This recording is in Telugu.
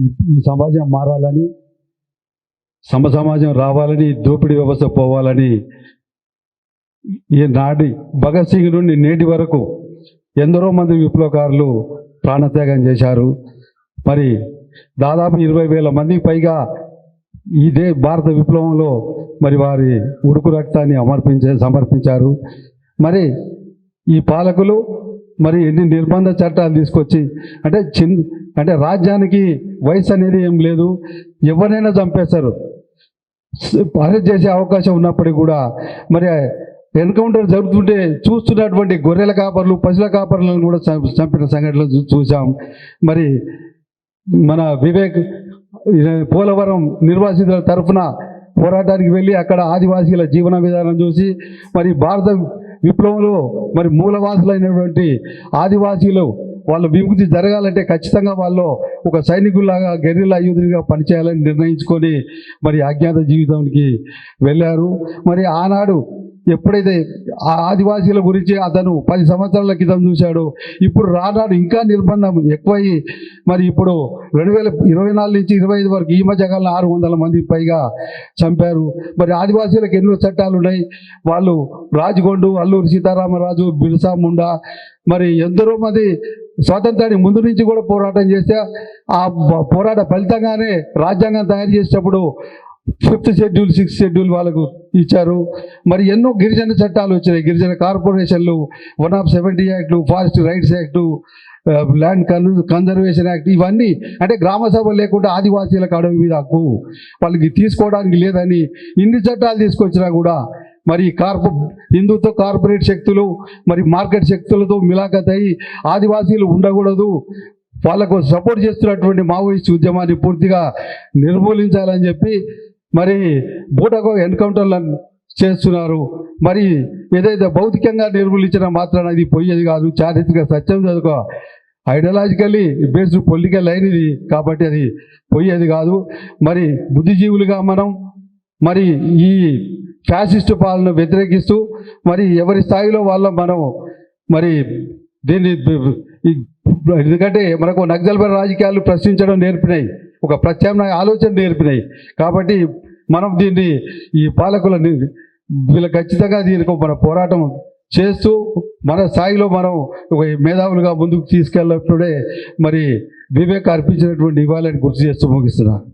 ఈ- సమాజం మారాలని సమ సమాజం రావాలని దోపిడీ వ్యవస్థ పోవాలని ఈ నాడి భగత్ సింగ్ నుండి నేటి వరకు ఎందరో మంది విప్లవకారులు ప్రాణత్యాగం చేశారు. మరి దాదాపు ఇరవై వేల మందికి పైగా ఇదే భారత విప్లవంలో మరి వారి ఉడుకు రక్తాన్ని అమర్పించే సమర్పించారు. మరి ఈ పాలకులు మరి ఎన్ని నిర్బంధ చట్టాలు తీసుకొచ్చి అంటే చిన్ అంటే రాజ్యానికి వయసు అనేది ఏం లేదు. ఎవరైనా చంపేస్తారు. అరెస్ట్ చేసే అవకాశం ఉన్నప్పటికీ కూడా మరి ఎన్కౌంటర్ జరుగుతుంటే చూస్తున్నటువంటి గొర్రెల కాపర్లు పశువుల కాపర్లను కూడా చంపిన సంఘటనలు చూ- చూసాం మరి మన వివేక్ పోలవరం నిర్వాసితుల తరఫున పోరాటానికి వెళ్ళి అక్కడ ఆదివాసీల జీవన విధానం చూసి మరి భారత విప్లవంలో మరి మూలవాసులైనటువంటి ఆదివాసీలు వాళ్ళు విముక్తి జరగాలంటే ఖచ్చితంగా వాళ్ళు ఒక సైనికుల్లాగా గెరిల్లా యూదునిగా పనిచేయాలని నిర్ణయించుకొని మరి అజ్ఞాత జీవితానికి వెళ్ళారు. మరి ఆనాడు ఎప్పుడైతే ఆ ఆదివాసీల గురించి అతను పది సంవత్సరాల క్రితం చూశాడో ఇప్పుడు రానాడు ఇంకా నిర్బంధం ఎక్కువయ్యి మరి ఇప్పుడు రెండు వేల ఇరవై నాలుగు నుంచి ఇరవై ఐదు వరకు ఈ మధ్య కాలంలో ఆరు వందల మంది పైగా చంపారు. మరి ఆదివాసీలకు ఎన్నో చట్టాలు ఉన్నాయి. వాళ్ళు రాజగొండు అల్లూరి సీతారామరాజు బిర్సా ముండా మరి ఎందరో మంది స్వాతంత్రానికి ముందు నుంచి కూడా పోరాటం చేస్తే ఆ పోరాట ఫలితంగానే రాజ్యాంగం తయారు చేసేటప్పుడు ఫిఫ్త్ షెడ్యూల్ సిక్స్త్ షెడ్యూల్ వాళ్ళకు ఇచ్చారు. మరి ఎన్నో గిరిజన చట్టాలు వచ్చినాయి. గిరిజన కార్పొరేషన్లు one of seventy act forest rights act land con conservation act ఇవన్నీ అంటే గ్రామ సభ లేకుండా ఆదివాసీలకు అడవి మీద హక్కు వాళ్ళకి తీసుకోవడానికి లేదని ఇన్ని చట్టాలు తీసుకొచ్చినా కూడా మరి కార్పొ హిందుత్వ కార్పొరేట్ శక్తులు మరి మార్కెట్ శక్తులతో మిలాఖత్ అయి ఆదివాసీలు ఉండకూడదు. వాళ్ళకు సపోర్ట్ చేస్తున్నటువంటి మావోయిస్ట్ ఉద్యమాన్ని పూర్తిగా నిర్మూలించాలని చెప్పి మరి బూటకు ఎన్కౌంటర్లను చేస్తున్నారు. మరి ఏదైతే భౌతికంగా నిర్మూలించిన మాత్రాన ఇది పోయేది కాదు చారిత్రక సత్యం చదువుకో ఐడియాలజికల్లీ బేస్డ్ పొలిటికల్ లైన్ ఇది కాబట్టి అది పోయేది కాదు. మరి బుద్ధిజీవులుగా మనం మరి ఈ ఫ్యాసిస్టు పాలన వ్యతిరేకిస్తూ మరి ఎవరి స్థాయిలో వాళ్ళ మనం మరి దీన్ని ఎందుకంటే మనకు నక్సల్బర్ రాజకీయాలు ప్రశ్నించడం నేర్పినాయి ఒక ప్రత్యామ్నాయ ఆలోచన నేర్పినాయి. కాబట్టి మనం దీన్ని ఈ పాలకులని వీళ్ళ ఖచ్చితంగా దీనికి మన పోరాటం చేస్తూ మన స్థాయిలో మనం ఒక మేధావులుగా ముందుకు తీసుకెళ్ళినప్పుడే మరి వివేక్ అర్పించినటువంటి ఇవ్వాలని గుర్తు చేస్తూ ముగిస్తున్నాను